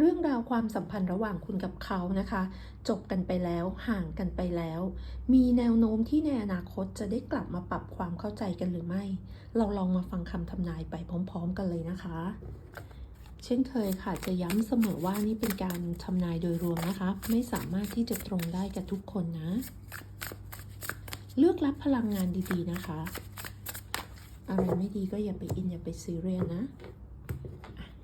เรื่องราวความสัมพันธ์ระหว่างคุณกับเขานะคะ จบกันไปแล้วห่างกันไปแล้ว มีแนวโน้มที่ในอนาคตจะได้กลับมาปรับความเข้าใจกันหรือไม่ เราลองมาฟังคำทำนายไปพร้อม ๆ กันเลยนะคะ เช่นเคยค่ะจะย้ำเสมอว่านี่เป็นการทำนายโดยรวมนะคะ ไม่สามารถที่จะตรงได้กับทุกคนนะ เลือกรับพลังงานดีๆนะคะ อะไรไม่ดีก็อย่าไปอินอย่าไปซีเรียสนะอะ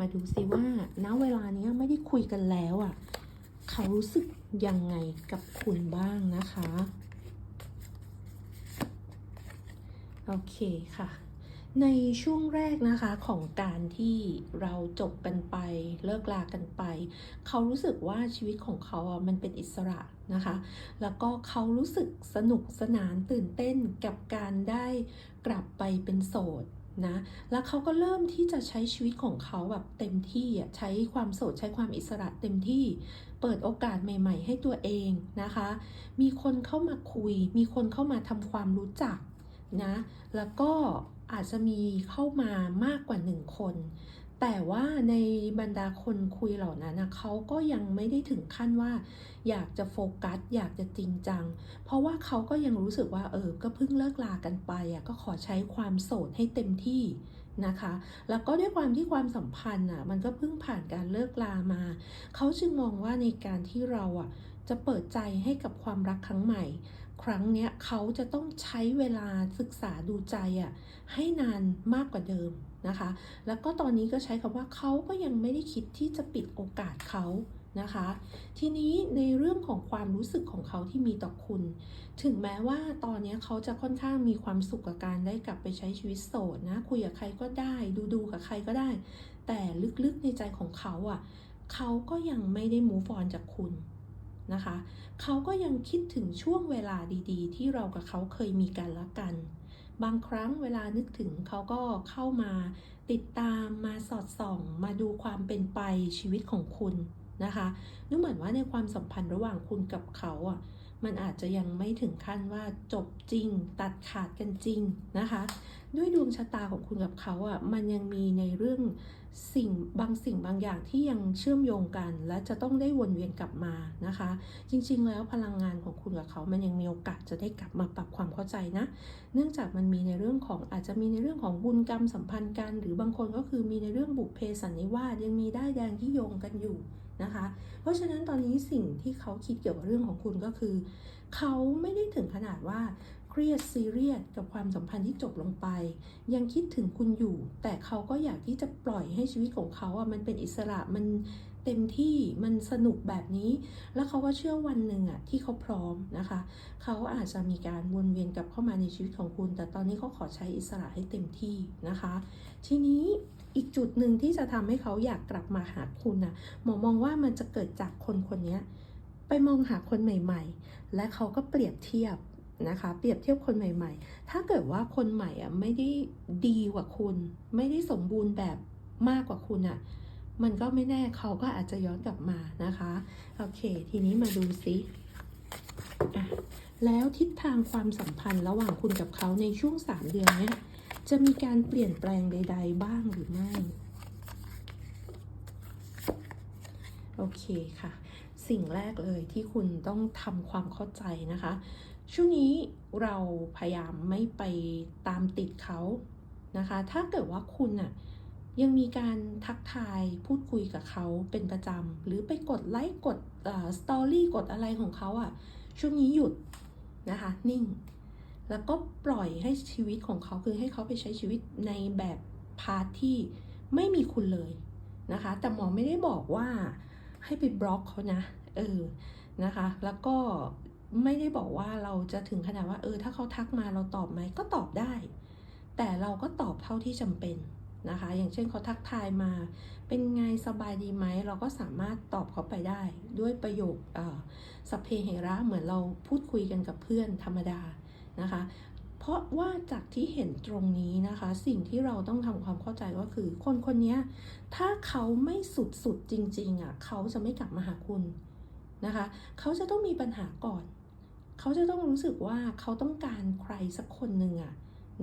มาดูซิว่าณเวลานี้ไม่ได้คุยกันแล้วอะ เขารู้สึกยังไงกับคุณบ้างนะคะ โอเคค่ะ ในช่วงแรกนะคะของการที่เราจบกันไปเลิกลากันไป เขารู้สึกว่าชีวิตของเขาอะมันเป็นอิสระนะคะ แล้วก็เขารู้สึกสนุกสนานตื่นเต้นกับการได้กลับไปเป็นโสด นะ แล้วเขาก็เริ่มที่จะใช้ชีวิตของเขาแบบเต็มที่อะใช้ความโสดใช้ความอิสระเต็มที่ เปิดโอกาสใหม่ ๆ ให้ตัวเองนะคะ มีคนเข้ามาคุย มีคนเข้ามาทำความรู้จักนะ แล้วก็อาจจะมีเข้ามามากกว่าหนึ่งคน แต่ว่าในบรรดาคนคุยเหล่านั้นนะเขาก็ยังไม่ได้ถึงขั้นว่า อยากจะโฟกัส อยากจะจริงจัง เพราะว่าเขาก็ยังรู้สึกว่าเออ ก็เพิ่งเลิกลากันไปอะก็ขอใช้ความโสดให้เต็มที่นะคะ แล้วก็ด้วยความที่ความสัมพันธ์อะมันก็เพิ่งผ่านการเลิกลามา เขาจึงมองว่าในการที่เราอะจะเปิดใจให้กับความรักครั้งใหม่ ครั้งเนี้ยเขาจะต้องใช้เวลาศึกษาดูใจอะให้นานมากกว่าเดิมนะคะ แล้วก็ตอนนี้ก็ใช้คำว่าเขาก็ยังไม่ได้คิดที่จะปิดโอกาสเขานะคะ ทีนี้ในเรื่องของความรู้สึกของเขาที่มีต่อคุณ ถึงแม้ว่าตอนนี้เขาจะค่อนข้างมีความสุขกับการได้กลับไปใช้ชีวิตโสดนะ คุยกับใครก็ได้ ดูดูกับใครก็ได้ แต่ลึกๆในใจของเขาอะ เขาก็ยังไม่ได้ move on จากคุณ นะคะ เขาก็ยังคิดถึงช่วงเวลาดีๆ ที่เรากับเขาเคยมีกันและกัน บางครั้งเวลานึกถึงเขาก็เข้ามาติดตามมาสอดส่อง มาดูความเป็นไปชีวิตของคุณนะคะนึกเหมือนว่าในความสัมพันธ์ระหว่างคุณกับเขาอะ มันอาจจะยังไม่ถึงขั้นว่าจบจริง ตัดขาดกันจริงนะคะด้วยดวงชะตาของคุณกับเขาอะมันยังมีในเรื่องสิ่งบางสิ่งบางอย่างที่ยังเชื่อมโยงกัน และจะต้องได้วนเวียนกลับมานะคะ จริง ๆ แล้วพลังงานของคุณกับเขามันยังมีโอกาสจะได้กลับมาปรับความเข้าใจนะ เนื่องจากมันมีในเรื่องของอาจจะมีในเรื่องของบุญกรรมสัมพันธ์กัน หรือบางคนก็คือมีในเรื่องบุพเพสันนิวาสยังมีได้ายแดงที่โยงกันอยู่นะคะ เพราะฉะนั้นตอนนี้สิ่งที่เขาคิดเกี่ยวกับเรื่องของคุณก็คือ เขาไม่ได้ถึงขนาดว่า เครียดซีเรียสกับความสัมพันธ์ที่จบลงไป ยังคิดถึงคุณอยู่ แต่เขาก็อยากที่จะปล่อยให้ชีวิตของเขาอะมันเป็นอิสระมันเต็มที่มันสนุกแบบนี้ แล้วเขาก็เชื่อวันหนึ่งอะที่เขาพร้อมนะคะ เขาอาจจะมีการวนเวียนกลับเข้ามาในชีวิตของคุณ แต่ตอนนี้เขาขอใช้อิสระให้เต็มที่นะคะ ทีนี้อีกจุดหนึ่งที่จะทำให้เขาอยากกลับมาหาคุณนะหมอมองว่ามันจะเกิดจากคนคนนี้ไปมองหาคนใหม่ ๆ และเขาก็เปรียบเทียบ นะคะ เปรียบเทียบคนใหม่ ๆ ถ้าเกิดว่าคนใหม่อะไม่ได้ดีกว่าคุณ ไม่ได้สมบูรณ์แบบมากกว่าคุณอะ มันก็ไม่แน่เขาก็อาจจะย้อนกลับมานะคะ โอเค ทีนี้มาดูซิแล้วทิศทางความสัมพันธ์ระหว่างคุณกับเขาในช่วง 3 เดือนเนี้ยจะมีการเปลี่ยนแปลงใด ๆ บ้างหรือไม่ โอเคค่ะ สิ่งแรกเลยที่คุณต้องทำความเข้าใจนะคะ ช่วงนี้เราพยายามไม่ไปตามติดเขานะคะ ถ้าเกิดว่าคุณอะยังมีการทักทายพูดคุยกับเขาเป็นประจำ หรือไปกดไลค์กดสตอรี่กดอะไรของเขาอะช่วงนี้หยุดนะคะ นิ่ง แล้วก็ปล่อยให้ชีวิตของเขาคือให้เขาไปใช้ชีวิตในแบบพาร์ทที่ไม่มีคุณเลยนะคะ แต่หมอไม่ได้บอกว่าให้ไปบล็อกเขานะ เออ นะคะ แล้วก็ ไม่ได้บอกว่าเราจะถึงขนาดว่า เออ ถ้าเขาทักมาเราตอบไหมก็ตอบได้ แต่เราก็ตอบเท่าที่จำเป็นนะคะ อย่างเช่นเขาทักทายมา เป็นไงสบายดีไหม เราก็สามารถตอบเขาไปได้ ด้วยประโยคสัพเพเหระเหมือนเราพูดคุยกันกับเพื่อนธรรมดานะคะ เพราะว่าจากที่เห็นตรงนี้นะคะ สิ่งที่เราต้องทำความเข้าใจก็คือ คนคนนี้ถ้าเขาไม่สุดๆจริงๆอะเขาจะไม่กลับมาหาคุณนะคะ เขาจะต้องมีปัญหาก่อน เขาจะต้องรู้สึกว่าเขาต้องการใครสักคนหนึ่งอะ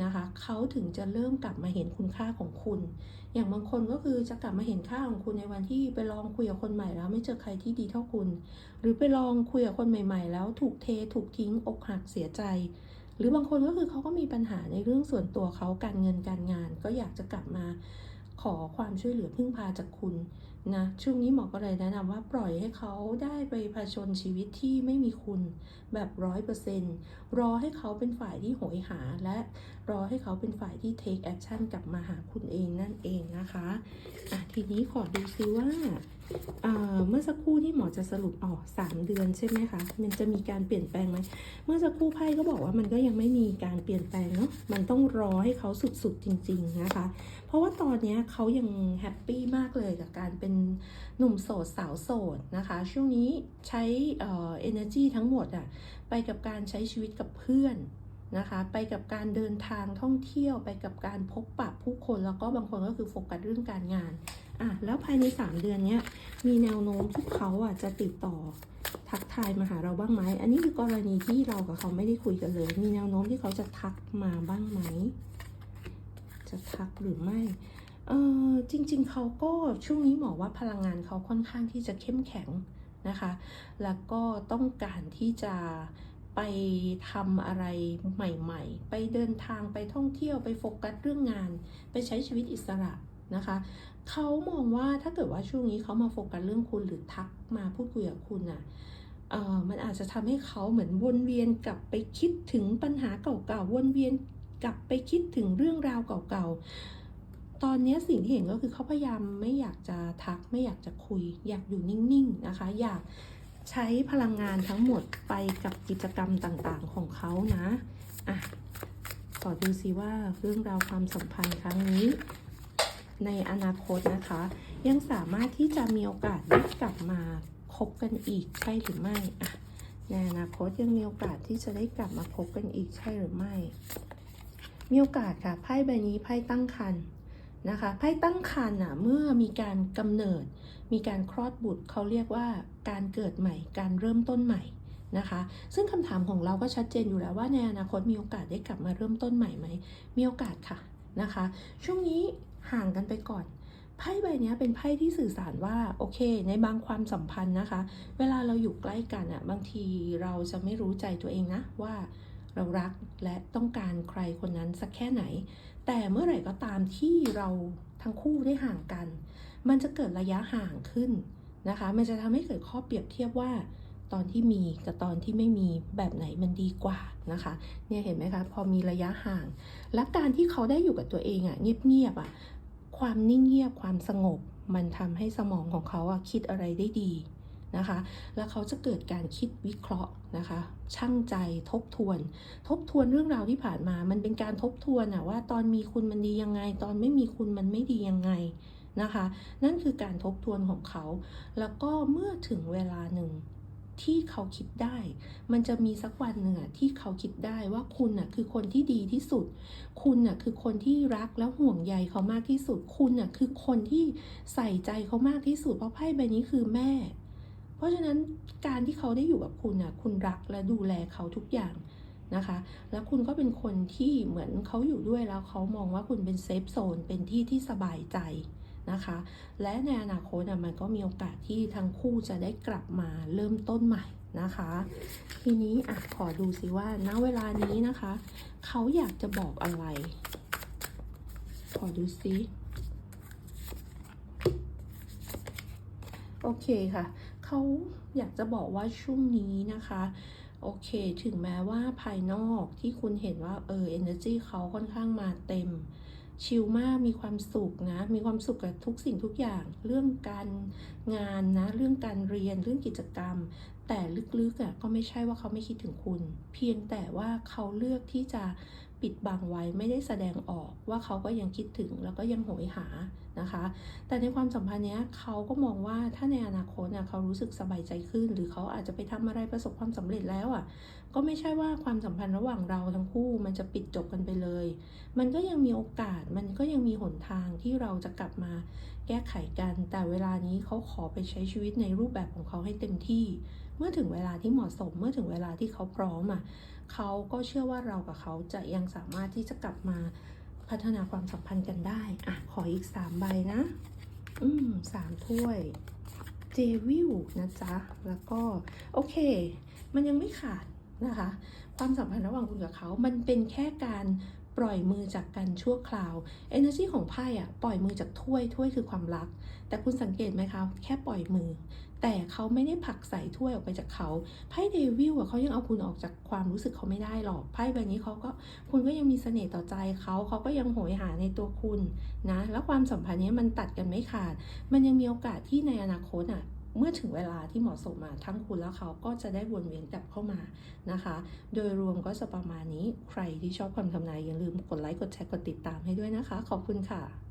นะคะเขาถึงจะเริ่มกลับมาเห็นคุณค่าของคุณ อย่างบางคนก็คือจะกลับมาเห็นค่าของคุณในวันที่ไปลองคุยกับคนใหม่แล้วไม่เจอใครที่ดีเท่าคุณ หรือไปลองคุยกับคนใหม่ ๆ แล้วถูกเทถูกทิ้งอกหักเสียใจ หรือบางคนก็คือเขาก็มีปัญหาในเรื่องส่วนตัวเขาการเงินการงาน ก็อยากจะกลับมาขอความช่วยเหลือพึ่งพาจากคุณ นะช่วงนี้หมอก็เลยแนะนำว่าปล่อยให้เขาได้ไปผชนชีวิตที่ไม่มีคุณแบบร้อยเปอร์เซ็นต์รอให้เขาเป็นฝ่ายที่โหยหา และรอให้เขาเป็นฝ่ายที่ take action กลับมาหาคุณเองนั่นเองนะคะอะทีนี้ขอดูซิว่าเมื่อสักครู่ที่หมอจะสรุปออกสามเดือนใช่ไหมคะมันจะมีการเปลี่ยนแปลงไหมเมื่อสักครู่ไพ่ก็บอกว่ามันก็ยังไม่มีการเปลี่ยนแปลงเนาะมันต้องรอให้เขาสุดๆจริง ๆนะคะ เพราะว่าตอนนี้เขายังแฮปปี้มากเลยกับการเป็นหนุ่มโสดสาวโสดนะคะ ช่วงนี้ใช้เอ่อ energy ทั้งหมดอะไปกับการใช้ชีวิตกับเพื่อนนะคะไปกับการเดินทางท่องเที่ยวไปกับการพบปะผู้คนแล้วก็บางคนก็คือโฟกัสเรื่องการงานอะแล้วภายใน 3 เดือนเนี้ยมีแนวโน้มที่เขาอะจะติดต่อทักทายมาหาเราบ้างไหม อันนี้คือกรณีที่เรากับเขาไม่ได้คุยกันเลย มีแนวโน้มที่เขาจะทักมาบ้างไหม จะทักหรือไม่ เออจริงๆเขาก็ช่วงนี้หมอว่าพลังงานเขาค่อนข้างที่จะเข้มแข็งนะคะ แล้วก็ต้องการที่จะไปทำอะไรใหม่ๆ ไปเดินทางไปท่องเที่ยวไปโฟกัสเรื่องงาน ไปใช้ชีวิตอิสระนะคะเขามองว่าถ้าเกิดว่าช่วงนี้เขามาโฟกัสเรื่องคุณหรือทักมาพูดคุยกับคุณน่ะเอ่อมันอาจจะทำให้เขาเหมือนวนเวียนกลับไปคิดถึงปัญหาเก่าๆ วนเวียนกลับไปคิดถึงเรื่องราวเก่าๆ ตอนนี้สิ่งที่เห็นก็คือเขาพยายามไม่อยากจะทักไม่อยากจะคุย อยากอยู่นิ่งๆนะคะ อยากใช้พลังงานทั้งหมดไปกับกิจกรรมต่างๆของเขานะอะขอดูซิว่าเรื่องราวความสัมพันธ์ครั้งนี้ ในอนาคตนะคะ ยังสามารถที่จะมีโอกาสได้กลับมาคบกันอีกใช่หรือไม่อะในอนาคตยังมีโอกาสที่จะได้กลับมาคบกันอีกใช่หรือไม่ มีโอกาสค่ะไพ่ใบนี้ไพ่ตั้งครรภ์ นะคะไพ่ตั้งครรภ์อะเมื่อมีการกำเนิด มีการคลอดบุตรเขาเรียกว่าการเกิดใหม่ การเริ่มต้นใหม่นะคะ ซึ่งคำถามของเราก็ชัดเจนอยู่แล้วว่าในอนาคตมีโอกาสได้กลับมาเริ่มต้นใหม่ไหมมีโอกาสค่ะนะคะ ช่วงนี้ห่างกันไปก่อนไพ่ใบนี้เป็นไพ่ที่สื่อสารว่าโอเค ในบางความสัมพันธ์นะคะ เวลาเราอยู่ใกล้กันอะบางทีเราจะไม่รู้ใจตัวเองนะว่า เรารักและต้องการใครคนนั้นสักแค่ไหน แต่เมื่อไหร่ก็ตามที่เราทั้งคู่ได้ห่างกัน มันจะเกิดระยะห่างขึ้นนะคะ มันจะทำให้เกิดข้อเปรียบเทียบว่าตอนที่มีกับตอนที่ไม่มีแบบไหนมันดีกว่านะคะ เนี่ยเห็นไหมคะ พอมีระยะห่าง และการที่เขาได้อยู่กับตัวเองอะเงียบๆอะความนิ่งเงียบความสงบ มันทำให้สมองของเขาอะคิดอะไรได้ดี นะคะ แล้วเขาจะเกิดการคิดวิเคราะห์นะคะ ช่างใจทบทวน ทบทวนเรื่องราวที่ผ่านมา มันเป็นการทบทวนอะว่าตอนมีคุณมันดียังไง ตอนไม่มีคุณมันไม่ดียังไงนะคะ นั่นคือการทบทวนของเขา แล้วก็เมื่อถึงเวลาหนึ่งที่เขาคิดได้ มันจะมีสักวันหนึ่งอะที่เขาคิดได้ว่าคุณน่ะคือคนที่ดีที่สุด คุณน่ะคือคนที่รักและห่วงใยเขามากที่สุด คุณน่ะคือคนที่ใส่ใจเขามากที่สุด เพราะไพ่ใบนี้คือแม่ เพราะฉะนั้นการที่เขาได้อยู่กับคุณน่ะคุณรักและดูแลเขาทุกอย่างนะคะ แล้วคุณก็เป็นคนที่เหมือนเขาอยู่ด้วยแล้วเขามองว่าคุณเป็นเซฟโซนเป็นที่ที่สบายใจนะคะ และในอนาคตอะมันก็มีโอกาสที่ทั้งคู่จะได้กลับมาเริ่มต้นใหม่นะคะ ทีนี้อะขอดูสิว่าณเวลานี้นะคะ เขาอยากจะบอกอะไร ขอดูซิโอเคค่ะ เขาอยากจะบอกว่าช่วงนี้นะคะ โอเค ถึงแม้ว่าภายนอกที่คุณเห็นว่าเออ energy เขาค่อนข้างมาเต็ม ชิลมากมีความสุขนะ มีความสุขกับทุกสิ่งทุกอย่าง เรื่องการงานนะ เรื่องการเรียนเรื่องกิจกรรม แต่ลึกๆอะก็ไม่ใช่ว่าเขาไม่คิดถึงคุณ เพียงแต่ว่าเขาเลือกที่จะ ปิดบังไว้ไม่ได้แสดงออกว่าเขาก็ยังคิดถึงแล้วก็ยังโหยหานะคะ แต่ในความสัมพันธ์เนี้ยเขาก็มองว่าถ้าในอนาคตน่ะเขารู้สึกสบายใจขึ้น หรือเขาอาจจะไปทำอะไรประสบความสำเร็จแล้วอะก็ไม่ใช่ว่าความสัมพันธ์ระหว่างเราทั้งคู่มันจะปิดจบกันไปเลย มันก็ยังมีโอกาสมันก็ยังมีหนทางที่เราจะกลับมาแก้ไขกัน แต่เวลานี้เขาขอไปใช้ชีวิตในรูปแบบของเขาให้เต็มที่ เมื่อถึงเวลาที่เหมาะสม เมื่อถึงเวลาที่เขาพร้อมอะเขาก็เชื่อว่าเรากับเขาจะยังสามารถที่จะกลับมาพัฒนาความสัมพันธ์กันได้อะขออีกสามใบนะ อืมสามถ้วยเจวิลนะจ๊ะ แล้วก็ โอเค มันยังไม่ขาดนะคะ ความสัมพันธ์ระหว่างคุณกับเขา มันเป็นแค่การ ปล่อยมือจากกันชั่วคราว energy ของไพ่อะปล่อยมือจากถ้วยถ้วยคือความรัก แต่คุณสังเกตไหมคะแค่ปล่อยมือ แต่เขาไม่ได้ผลักใส่ถ้วยออกไปจากเขาไพ่เดวิลอะเขายังเอาคุณออกจากความรู้สึกเขาไม่ได้หรอกไพ่ใบนี้เขาก็คุณก็ยังมีเสน่ห์ต่อใจเขาเขาก็ยังโหยหาในตัวคุณนะแล้วความสัมพันธ์นี้มันตัดกันไม่ขาด มันยังมีโอกาสที่ในอนาคตอะ เมื่อถึงเวลาที่เหมาะสมมาทั้งคุณและเขาก็จะได้วนเวียนกลับเข้ามานะคะ โดยรวมก็จะประมาณนี้ใครที่ชอบคำทำนายอย่าลืมกดไลค์กดแชร์กดติดตามให้ด้วยนะคะ ขอบคุณค่ะ